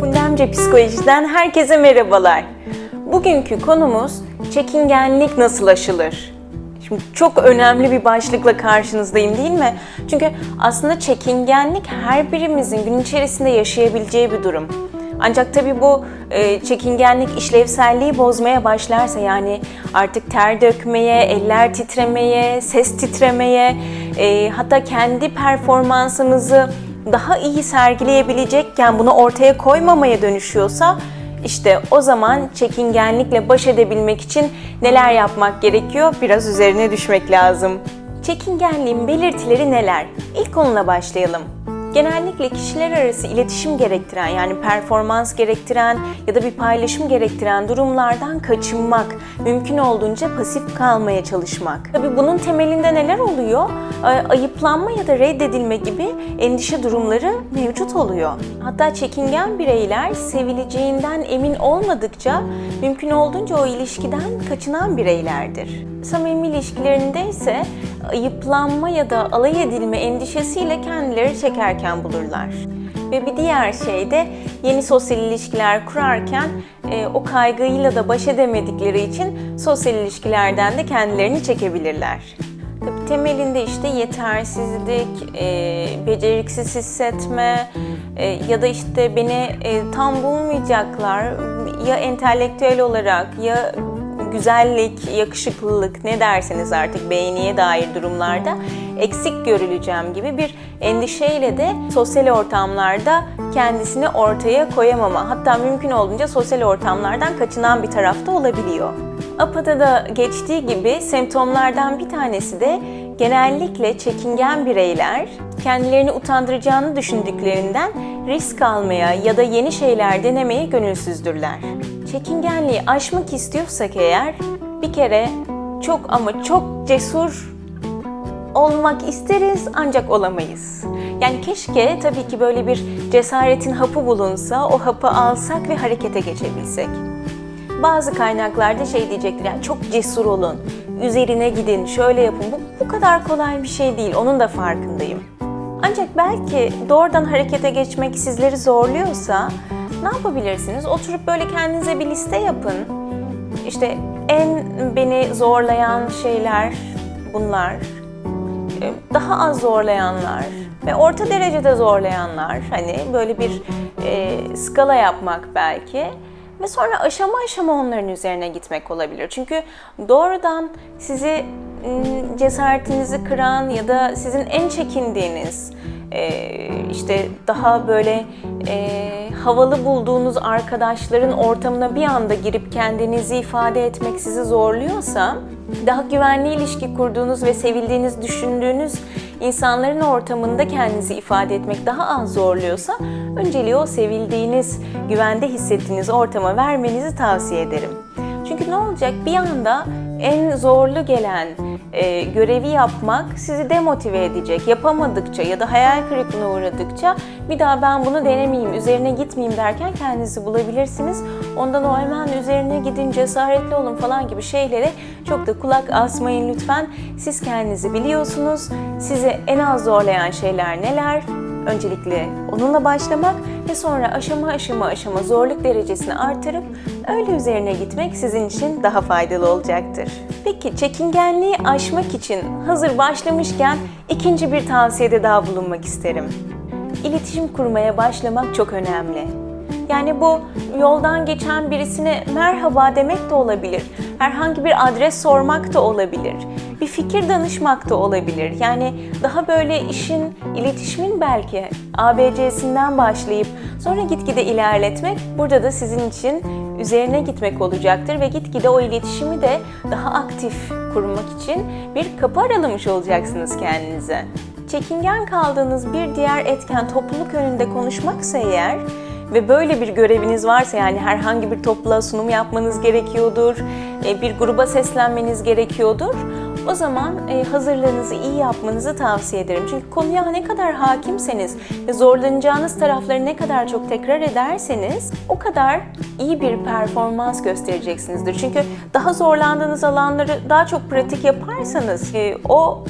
Fundemce Psikolojiden herkese merhabalar. Bugünkü konumuz çekingenlik nasıl aşılır? Şimdi çok önemli bir başlıkla karşınızdayım değil mi? Çünkü aslında çekingenlik her birimizin gün içerisinde yaşayabileceği bir durum. Ancak tabii bu e, çekingenlik işlevselliği bozmaya başlarsa yani artık ter dökmeye, eller titremeye, ses titremeye, e, hatta kendi performansımızı daha iyi sergileyebilecekken bunu ortaya koymamaya dönüşüyorsa işte o zaman çekingenlikle baş edebilmek için neler yapmak gerekiyor? Biraz üzerine düşmek lazım. Çekingenliğin belirtileri neler? İlk onunla başlayalım. Genellikle kişiler arası iletişim gerektiren yani performans gerektiren ya da bir paylaşım gerektiren durumlardan kaçınmak, mümkün olduğunca pasif kalmaya çalışmak. Tabii bunun temelinde neler oluyor? Ay- Ayıplanma ya da reddedilme gibi endişe durumları mevcut oluyor. Hatta çekingen bireyler sevileceğinden emin olmadıkça mümkün olduğunca o ilişkiden kaçınan bireylerdir. Samimi ilişkilerinde ise ayıplanma ya da alay edilme endişesiyle kendileri çekerken bulurlar. Ve bir diğer şey de yeni sosyal ilişkiler kurarken e, o kaygıyla da baş edemedikleri için sosyal ilişkilerden de kendilerini çekebilirler. Tabii temelinde işte yetersizlik, e, beceriksiz hissetme e, ya da işte beni e, tam bulmayacaklar ya entelektüel olarak ya güzellik, yakışıklılık ne derseniz artık beğeniye dair durumlarda eksik görüleceğim gibi bir endişeyle de sosyal ortamlarda kendisini ortaya koyamama hatta mümkün olduğunca sosyal ortamlardan kaçınan bir tarafta olabiliyor. APA'da da geçtiği gibi semptomlardan bir tanesi de genellikle çekingen bireyler kendilerini utandıracağını düşündüklerinden risk almaya ya da yeni şeyler denemeye gönülsüzdürler. Çekingenliği aşmak istiyorsak eğer bir kere çok ama çok cesur olmak isteriz ancak olamayız. Yani keşke tabii ki böyle bir cesaretin hapı bulunsa, o hapı alsak ve harekete geçebilsek. Bazı kaynaklarda şey diyecektir yani çok cesur olun, üzerine gidin, şöyle yapın. Bu, bu kadar kolay bir şey değil, onun da farkındayım. Ancak belki doğrudan harekete geçmek sizleri zorluyorsa ne yapabilirsiniz? Oturup böyle kendinize bir liste yapın. İşte en beni zorlayan şeyler bunlar. Ee, Daha az zorlayanlar ve orta derecede zorlayanlar. Hani böyle bir e, skala yapmak belki. Ve sonra aşama aşama onların üzerine gitmek olabilir. Çünkü doğrudan sizi m, cesaretinizi kıran ya da sizin en çekindiğiniz e, işte daha böyle e, havalı bulduğunuz arkadaşların ortamına bir anda girip kendinizi ifade etmek sizi zorluyorsa daha güvenli ilişki kurduğunuz ve sevildiğiniz düşündüğünüz insanların ortamında kendinizi ifade etmek daha az zorluyorsa önceliği o sevildiğiniz, güvende hissettiğiniz ortama vermenizi tavsiye ederim. Çünkü ne olacak? Bir anda en zorlu gelen e, görevi yapmak sizi demotive edecek. Yapamadıkça ya da hayal kırıklığına uğradıkça bir daha ben bunu denemeyeyim, üzerine gitmeyeyim derken kendinizi bulabilirsiniz. Ondan o hemen üzerine gidin, cesaretli olun falan gibi şeylere çok da kulak asmayın lütfen. Siz kendinizi biliyorsunuz. Sizi en az zorlayan şeyler neler? Öncelikle onunla başlamak ve sonra aşama aşama aşama zorluk derecesini artırıp öyle üzerine gitmek sizin için daha faydalı olacaktır. Peki çekingenliği aşmak için hazır başlamışken ikinci bir tavsiyede daha bulunmak isterim. İletişim kurmaya başlamak çok önemli. Yani bu yoldan geçen birisine merhaba demek de olabilir. Herhangi bir adres sormak da olabilir. Bir fikir danışmak da olabilir. Yani daha böyle işin, iletişimin belki ABC'sinden başlayıp sonra gitgide ilerletmek burada da sizin için üzerine gitmek olacaktır ve gitgide o iletişimi de daha aktif kurmak için bir kapı aralamış olacaksınız kendinize. Çekingen kaldığınız bir diğer etken topluluk önünde konuşmaksa eğer ve böyle bir göreviniz varsa yani herhangi bir topluluğa sunum yapmanız gerekiyordur, e, bir gruba seslenmeniz gerekiyordur. O zaman e, hazırlığınızı iyi yapmanızı tavsiye ederim. Çünkü konuya ne kadar hakimseniz ve zorlanacağınız tarafları ne kadar çok tekrar ederseniz o kadar iyi bir performans göstereceksinizdir. Çünkü daha zorlandığınız alanları daha çok pratik yaparsanız e, o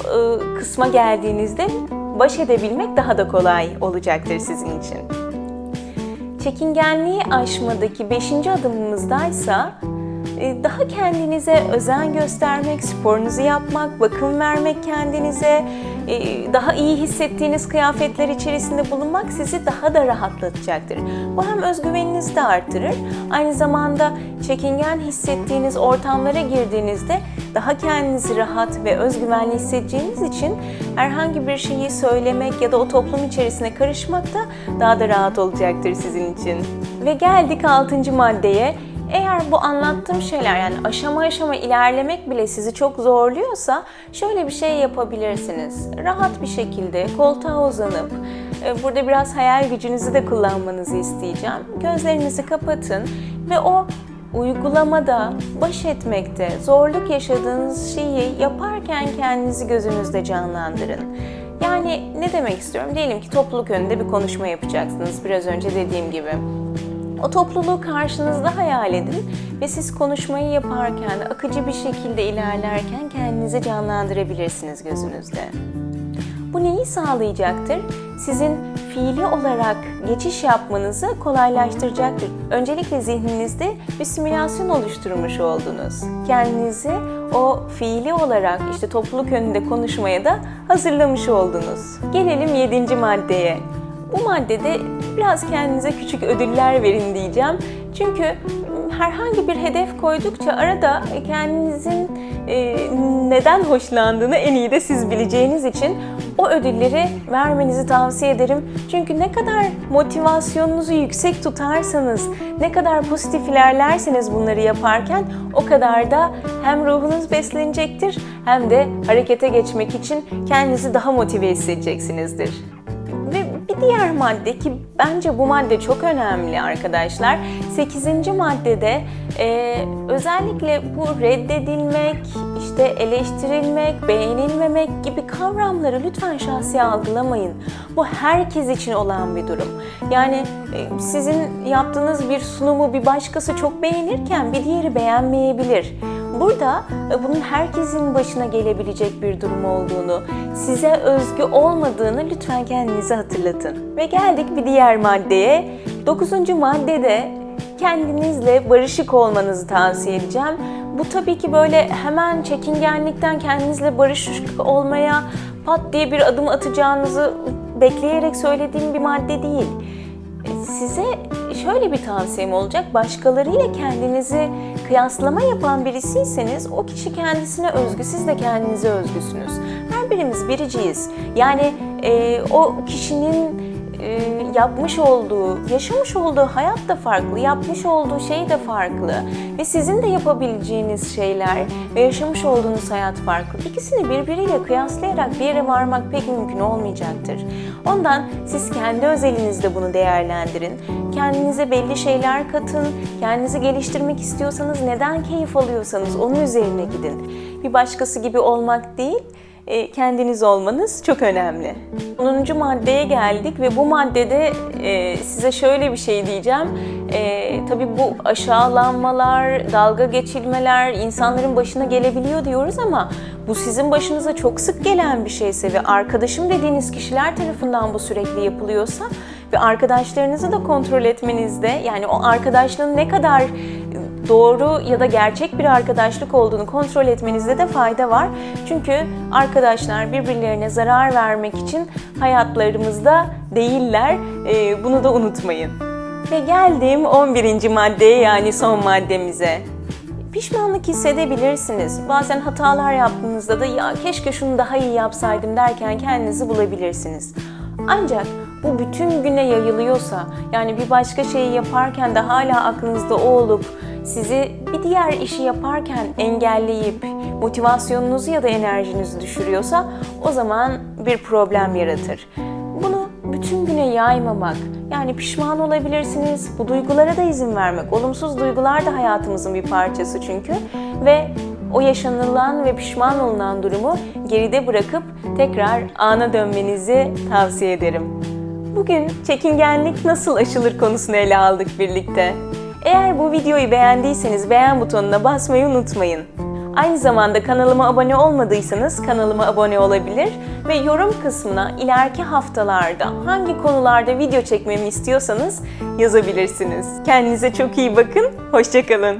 kısma geldiğinizde baş edebilmek daha da kolay olacaktır sizin için. Çekingenliği aşmadaki 5. adımımızdaysa daha kendinize özen göstermek, sporunuzu yapmak, bakım vermek kendinize, e, daha iyi hissettiğiniz kıyafetler içerisinde bulunmak sizi daha da rahatlatacaktır. Bu hem özgüveninizi de artırır, aynı zamanda çekingen hissettiğiniz ortamlara girdiğinizde daha kendinizi rahat ve özgüvenli hissedeceğiniz için herhangi bir şeyi söylemek ya da o toplum içerisine karışmak da daha da rahat olacaktır sizin için. Ve geldik 6. maddeye. Eğer bu anlattığım şeyler yani aşama aşama ilerlemek bile sizi çok zorluyorsa şöyle bir şey yapabilirsiniz. Rahat bir şekilde koltuğa uzanıp e, burada biraz hayal gücünüzü de kullanmanızı isteyeceğim. Gözlerinizi kapatın ve o uygulamada, baş etmekte zorluk yaşadığınız şeyi yaparken kendinizi gözünüzde canlandırın. Yani ne demek istiyorum? Diyelim ki topluluk önünde bir konuşma yapacaksınız biraz önce dediğim gibi. O topluluğu karşınızda hayal edin ve siz konuşmayı yaparken, akıcı bir şekilde ilerlerken kendinizi canlandırabilirsiniz gözünüzde. Bu neyi sağlayacaktır? Sizin fiili olarak geçiş yapmanızı kolaylaştıracaktır. Öncelikle zihninizde bir simülasyon oluşturmuş oldunuz. Kendinizi o fiili olarak işte topluluk önünde konuşmaya da hazırlamış oldunuz. Gelelim yedinci maddeye. Bu maddede biraz kendinize küçük ödüller verin diyeceğim. Çünkü herhangi bir hedef koydukça arada kendinizin e, neden hoşlandığını en iyi de siz bileceğiniz için o ödülleri vermenizi tavsiye ederim. Çünkü ne kadar motivasyonunuzu yüksek tutarsanız, ne kadar pozitif ilerlerseniz bunları yaparken o kadar da hem ruhunuz beslenecektir hem de harekete geçmek için kendinizi daha motive hissedeceksinizdir. Diğer madde ki bence bu madde çok önemli arkadaşlar. 8. maddede e, özellikle bu reddedilmek, işte eleştirilmek, beğenilmemek gibi kavramları lütfen şahsi algılamayın. Bu herkes için olan bir durum. Yani e, sizin yaptığınız bir sunumu bir başkası çok beğenirken bir diğeri beğenmeyebilir. Burada e, bunun herkesin başına gelebilecek bir durum olduğunu, size özgü olmadığını lütfen kendinize hatırlatın. Ve geldik bir diğer maddeye. Dokuzuncu maddede kendinizle barışık olmanızı tavsiye edeceğim. Bu tabii ki böyle hemen çekingenlikten kendinizle barışık olmaya pat diye bir adım atacağınızı bekleyerek söylediğim bir madde değil. Size şöyle bir tavsiyem olacak. Başkalarıyla kendinizi kıyaslama yapan birisiyseniz o kişi kendisine özgü, siz de kendinize özgüsünüz. Her birimiz biriciyiz. Yani e, o kişinin e, yapmış olduğu, yaşamış olduğu hayat da farklı, yapmış olduğu şey de farklı ve sizin de yapabileceğiniz şeyler ve yaşamış olduğunuz hayat farklı. İkisini birbiriyle kıyaslayarak bir yere varmak pek mümkün olmayacaktır. Ondan siz kendi özelinizde bunu değerlendirin. Kendinize belli şeyler katın. Kendinizi geliştirmek istiyorsanız, neden keyif alıyorsanız onun üzerine gidin. Bir başkası gibi olmak değil, kendiniz olmanız çok önemli. 10. maddeye geldik ve bu maddede e, size şöyle bir şey diyeceğim. E, tabii bu aşağılanmalar, dalga geçilmeler insanların başına gelebiliyor diyoruz ama bu sizin başınıza çok sık gelen bir şeyse ve arkadaşım dediğiniz kişiler tarafından bu sürekli yapılıyorsa ve arkadaşlarınızı da kontrol etmenizde yani o arkadaşlığın ne kadar doğru ya da gerçek bir arkadaşlık olduğunu kontrol etmenizde de fayda var. Çünkü arkadaşlar birbirlerine zarar vermek için hayatlarımızda değiller. Ee, bunu da unutmayın. Ve geldim 11. maddeye yani son maddemize. Pişmanlık hissedebilirsiniz. Bazen hatalar yaptığınızda da ya keşke şunu daha iyi yapsaydım derken kendinizi bulabilirsiniz. Ancak bu bütün güne yayılıyorsa, yani bir başka şeyi yaparken de hala aklınızda o olup sizi bir diğer işi yaparken engelleyip motivasyonunuzu ya da enerjinizi düşürüyorsa o zaman bir problem yaratır. Bunu bütün güne yaymamak, yani pişman olabilirsiniz, bu duygulara da izin vermek. Olumsuz duygular da hayatımızın bir parçası çünkü ve o yaşanılan ve pişman olunan durumu geride bırakıp tekrar ana dönmenizi tavsiye ederim. Bugün çekingenlik nasıl aşılır konusunu ele aldık birlikte. Eğer bu videoyu beğendiyseniz beğen butonuna basmayı unutmayın. Aynı zamanda kanalıma abone olmadıysanız kanalıma abone olabilir ve yorum kısmına ileriki haftalarda hangi konularda video çekmemi istiyorsanız yazabilirsiniz. Kendinize çok iyi bakın, hoşçakalın.